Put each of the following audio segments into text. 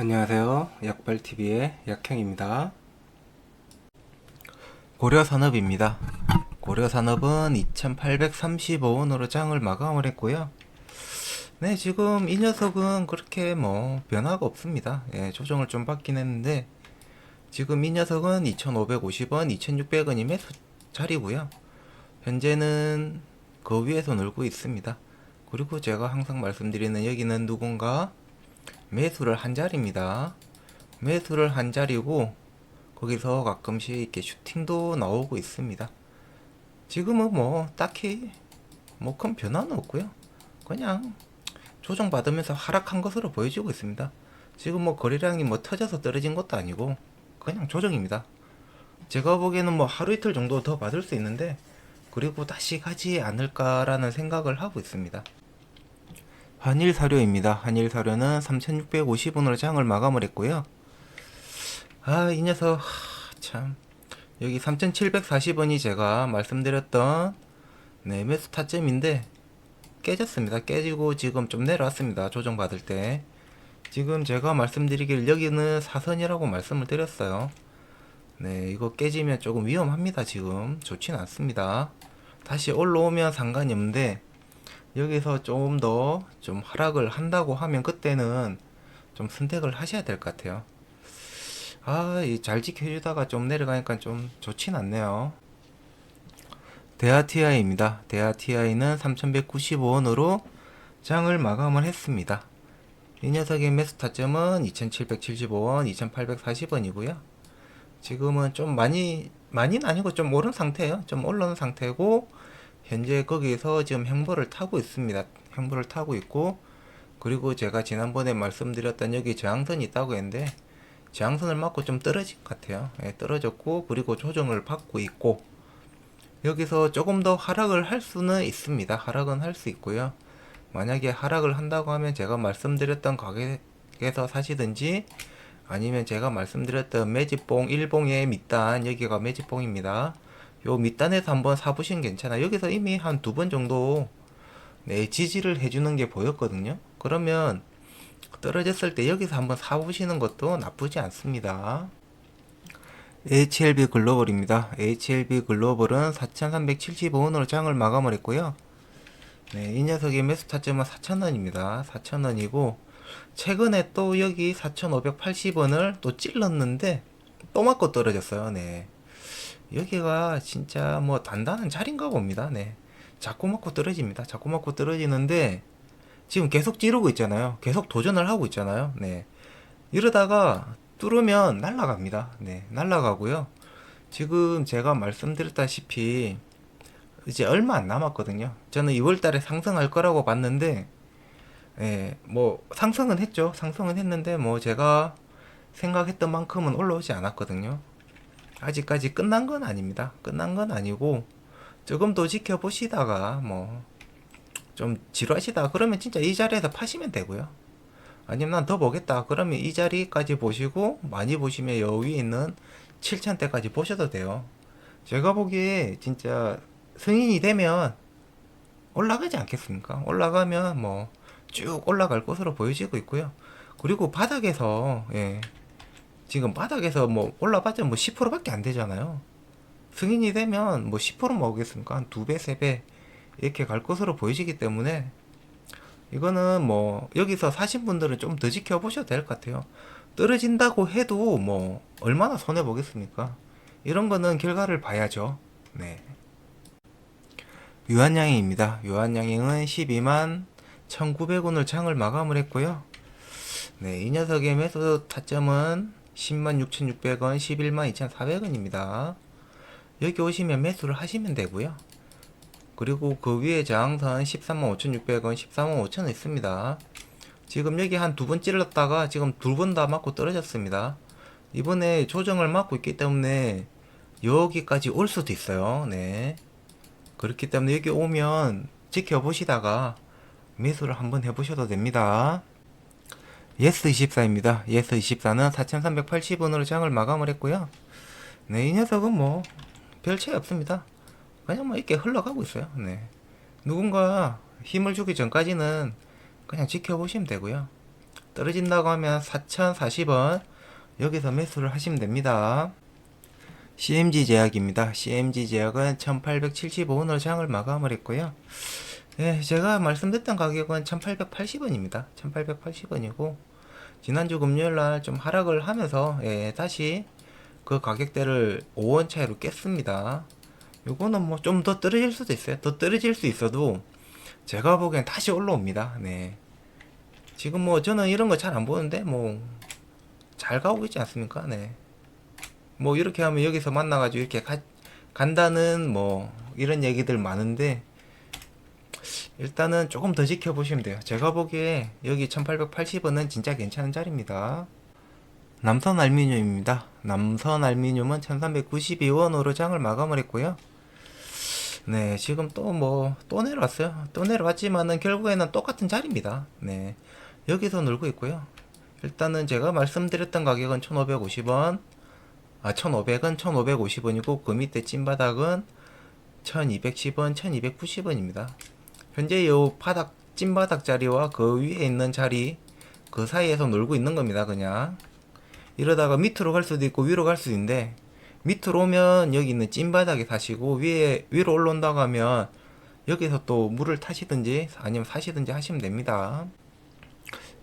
안녕하세요. 약발TV의 약형입니다. 고려산업입니다. 고려산업은 2835원으로 장을 마감을 했고요. 네, 지금 이 녀석은 그렇게 뭐 변화가 없습니다. 예, 조정을 좀 받긴 했는데 지금 이 녀석은 2550원, 2600원이 매수 자리고요. 현재는 그 위에서 놀고 있습니다. 그리고 제가 항상 말씀드리는 여기는 누군가 매수를 한 자리입니다. 매수를 한 자리고 거기서 가끔씩 이렇게 슈팅도 나오고 있습니다. 지금은 뭐 딱히 뭐 큰 변화는 없고요. 그냥 조정 받으면서 하락한 것으로 보여지고 있습니다. 지금 뭐 거래량이 뭐 터져서 떨어진 것도 아니고 그냥 조정입니다. 제가 보기에는 뭐 하루 이틀 정도 더 받을 수 있는데 그리고 다시 가지 않을까라는 생각을 하고 있습니다. 한일 사료입니다. 한일 사료는 3,650원으로 장을 마감을 했고요. 아, 이 녀석 하, 참 여기 3,740원이 제가 말씀드렸던 네, 매수 타점인데 깨졌습니다. 깨지고 지금 좀 내려왔습니다. 조정 받을 때. 지금 제가 말씀드리길 여기는 사선이라고 말씀을 드렸어요. 네, 이거 깨지면 조금 위험합니다. 지금 좋진 않습니다. 다시 올라오면 상관이 없는데 여기서 좀더좀 하락을 한다고 하면 그때는 좀 선택을 하셔야 될 것 같아요. 아, 이잘 지켜주다가 좀 내려가니까 좀 좋진 않네요. 대하 TI입니다. 대하 TI는 3195원으로 장을 마감을 했습니다. 이 녀석의 매수 타점은 2775원, 2840원이고요. 지금은 좀 많이, 많이는 아니고 좀 오른 상태예요. 좀 올라온 상태고, 현재 거기서 지금 행보를 타고 있습니다. 행보를 타고 있고 그리고 제가 지난번에 말씀드렸던 여기 저항선이 있다고 했는데 저항선을 맞고 좀 떨어진 것 같아요. 예, 떨어졌고 그리고 조정을 받고 있고 여기서 조금 더 하락을 할 수는 있습니다. 하락은 할 수 있고요. 만약에 하락을 한다고 하면 제가 말씀드렸던 가격에서 사시든지 아니면 제가 말씀드렸던 매집봉 1봉의 밑단 여기가 매집봉입니다. 요 밑단에서 한번 사보시면 괜찮아. 여기서 이미 한 두 번 정도 네, 지지를 해주는 게 보였거든요. 그러면 떨어졌을 때 여기서 한번 사보시는 것도 나쁘지 않습니다. HLB 글로벌입니다. HLB 글로벌은 4,375원으로 장을 마감을 했고요. 네, 이 녀석의 매수 타점은 4,000원입니다. 4,000원이고 최근에 또 여기 4,580원을 또 찔렀는데 또 맞고 떨어졌어요. 네. 여기가 진짜 뭐 단단한 자리인가 봅니다. 네. 자꾸 맞고 떨어집니다. 자꾸 맞고 떨어지는데 지금 계속 찌르고 있잖아요. 계속 도전을 하고 있잖아요. 네. 이러다가 뚫으면 날아갑니다. 네. 날아가고요. 지금 제가 말씀드렸다시피 이제 얼마 안 남았거든요. 저는 2월 달에 상승할 거라고 봤는데 예, 뭐 상승은 했죠. 상승은 했는데 뭐 제가 생각했던 만큼은 올라오지 않았거든요. 아직까지 끝난 건 아닙니다. 끝난 건 아니고 조금 더 지켜보시다가 뭐 좀 지루하시다 그러면 진짜 이 자리에서 파시면 되고요. 아니면 난 더 보겠다 그러면 이 자리까지 보시고 많이 보시면 여 위에 있는 7천 대까지 보셔도 돼요. 제가 보기에 진짜 승인이 되면 올라가지 않겠습니까? 올라가면 뭐 쭉 올라갈 것으로 보여지고 있고요. 그리고 바닥에서 예, 지금 바닥에서 뭐 올라봤자 뭐 10%밖에 안 되잖아요. 승인이 되면 뭐 10% 먹겠습니까? 한 두 배, 세 배 이렇게 갈 것으로 보이시기 때문에 이거는 뭐 여기서 사신 분들은 좀 더 지켜보셔도 될 것 같아요. 떨어진다고 해도 뭐 얼마나 손해 보겠습니까? 이런 거는 결과를 봐야죠. 네. 유한양행입니다. 유한양행은 12만 1,900원을 장을 마감을 했고요. 네, 이 녀석의 매수 타점은 106,600원, 112,2,400원입니다. 여기 오시면 매수를 하시면 되고요. 그리고 그 위에 저항선 135,600원, 135,000원 있습니다. 지금 여기 한 두 번 찔렀다가 지금 두 번 다 맞고 떨어졌습니다. 이번에 조정을 맞고 있기 때문에 여기까지 올 수도 있어요. 네. 그렇기 때문에 여기 오면 지켜보시다가 매수를 한번 해보셔도 됩니다. 예스24입니다. 예스24는 4,380원으로 장을 마감을 했고요. 네, 이 녀석은 뭐, 별 차이 없습니다. 그냥 뭐 이렇게 흘러가고 있어요. 네. 누군가 힘을 주기 전까지는 그냥 지켜보시면 되고요. 떨어진다고 하면 4,040원 여기서 매수를 하시면 됩니다. CMG 제약입니다. CMG 제약은 1875원으로 장을 마감을 했고요. 예, 제가 말씀드렸던 가격은 1880원입니다. 1880원이고 지난주 금요일 날 좀 하락을 하면서 예, 다시 그 가격대를 5원 차이로 깼습니다. 요거는 뭐 좀 더 떨어질 수도 있어요. 더 떨어질 수 있어도 제가 보기엔 다시 올라옵니다. 네. 지금 뭐 저는 이런 거 잘 안 보는데 뭐 잘 가고 있지 않습니까? 네. 뭐 이렇게 하면 여기서 만나가지고 이렇게 가, 간다는 뭐 이런 얘기들 많은데 일단은 조금 더 지켜보시면 돼요. 제가 보기에 여기 1880원은 진짜 괜찮은 자리입니다. 남선 알미늄입니다. 남선 알미늄은 1392원으로 장을 마감을 했고요. 네, 지금 또 뭐, 또 내려왔어요. 또 내려왔지만은 결국에는 똑같은 자리입니다. 네. 여기서 놀고 있고요. 일단은 제가 말씀드렸던 가격은 1550원, 아, 1500은 1550원이고, 그 밑에 찐바닥은 1210원, 1290원입니다. 현재 요 바닥, 찐바닥 자리와 그 위에 있는 자리, 그 사이에서 놀고 있는 겁니다, 그냥. 이러다가 밑으로 갈 수도 있고, 위로 갈 수도 있는데, 밑으로 오면 여기 있는 찐바닥에 사시고, 위에, 위로 올라온다고 하면, 여기서 또 물을 타시든지, 아니면 사시든지 하시면 됩니다.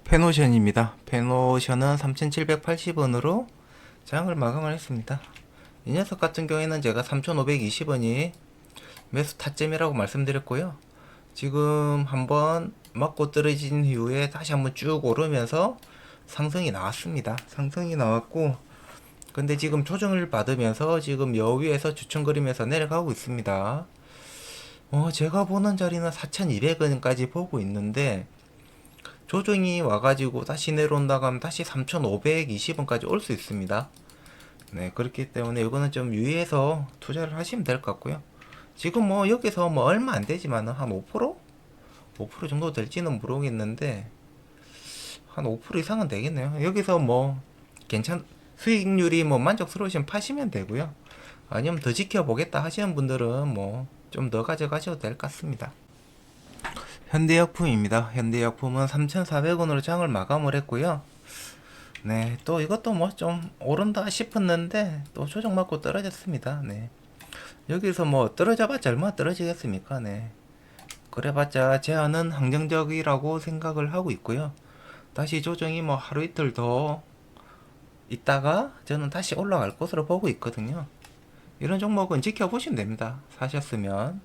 페노션입니다. 페노션은 3,780원으로 장을 마감을 했습니다. 이 녀석 같은 경우에는 제가 3,520원이 매수 타점이라고 말씀드렸고요. 지금 한번 맞고 떨어진 이후에 다시 한번 쭉 오르면서 상승이 나왔습니다. 상승이 나왔고, 근데 지금 조정을 받으면서 지금 여 위에서 주춤거리면서 내려가고 있습니다. 어, 제가 보는 자리는 4,200원까지 보고 있는데, 조정이 와가지고 다시 내려온다고 하면 다시 3,520원까지 올 수 있습니다. 네, 그렇기 때문에 이거는 좀 유의해서 투자를 하시면 될 것 같고요. 지금 뭐 여기서 뭐 얼마 안 되지만은 한 5%? 5% 정도 될지는 모르겠는데 한 5% 이상은 되겠네요. 여기서 뭐 괜찮 수익률이 뭐 만족스러우시면 파시면 되고요. 아니면 더 지켜보겠다 하시는 분들은 뭐 좀 더 가져가셔도 될 것 같습니다. 현대약품입니다. 현대약품은 3,400원으로 장을 마감을 했고요. 네, 또 이것도 뭐 좀 오른다 싶었는데 또 조정 맞고 떨어졌습니다. 네. 여기서 뭐 떨어져봤자 얼마 떨어지겠습니까? 네. 그래봤자 제한은 항정적이라고 생각을 하고 있고요. 다시 조정이 뭐 하루 이틀 더 있다가 저는 다시 올라갈 것으로 보고 있거든요. 이런 종목은 지켜보시면 됩니다. 사셨으면.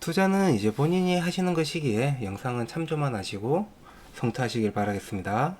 투자는 이제 본인이 하시는 것이기에 영상은 참조만 하시고 성투하시길 바라겠습니다.